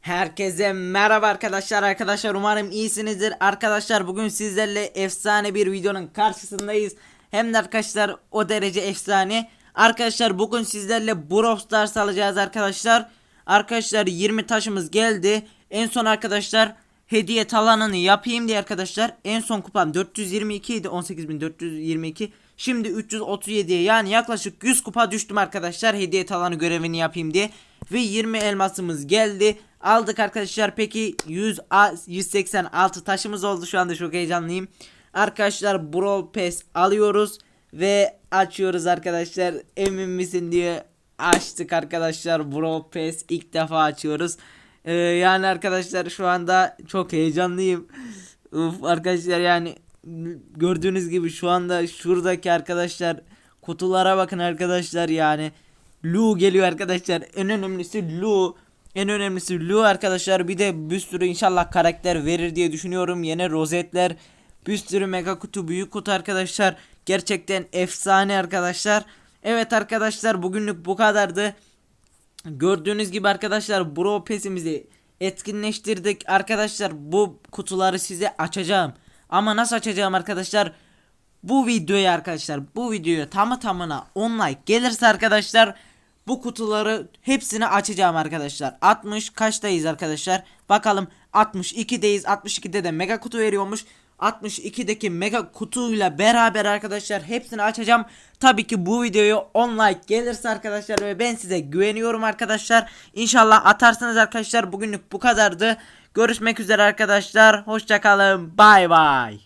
Herkese merhaba arkadaşlar. Arkadaşlar umarım iyisinizdir. Arkadaşlar bugün sizlerle efsane bir videonun karşısındayız. Hem de arkadaşlar o derece efsane. Arkadaşlar bugün sizlerle Brawl Stars alacağız arkadaşlar. Arkadaşlar 20 taşımız geldi. En son arkadaşlar hediye talanını yapayım diye arkadaşlar en son kupam 422 idi 18422 Şimdi 337'ye yani yaklaşık 100 kupa düştüm arkadaşlar hediye talanı görevini yapayım diye. Ve 20 elmasımız geldi. Aldık arkadaşlar peki 100 a- 186 taşımız oldu şu anda çok heyecanlıyım. Arkadaşlar Brawl Pass alıyoruz ve açıyoruz arkadaşlar. Emin misin diye açtık arkadaşlar Brawl Pass ilk defa açıyoruz. Ee, yani arkadaşlar şu anda çok heyecanlıyım. Uf arkadaşlar yani gördüğünüz gibi şu anda şuradaki arkadaşlar kutulara bakın arkadaşlar yani. Lu geliyor arkadaşlar. En önemlisi Lu. En önemlisi Lu arkadaşlar. Bir de bir sürü inşallah karakter verir diye düşünüyorum. Yine rozetler. Bir sürü mega kutu büyük kutu arkadaşlar. Gerçekten efsane arkadaşlar. Evet arkadaşlar bugünlük bu kadardı Gördüğünüz gibi arkadaşlar Bro Pass'imizi etkinleştirdik. Arkadaşlar bu kutuları size açacağım. Ama nasıl açacağım arkadaşlar? Bu videoya arkadaşlar bu videoya tamı tamına 10 like gelirse arkadaşlar bu kutuları hepsini açacağım arkadaşlar. 60 kaçtayız arkadaşlar? Bakalım 62'deyiz. 62'de de mega kutu veriyormuş. 62'deki mega kutuyla beraber arkadaşlar hepsini açacağım. Tabii ki bu videoya 10 like gelirse arkadaşlar ve ben size güveniyorum arkadaşlar. İnşallah atarsınız arkadaşlar. Bugünlük bu kadardı. Görüşmek üzere arkadaşlar. Hoşçakalın. Bay bay.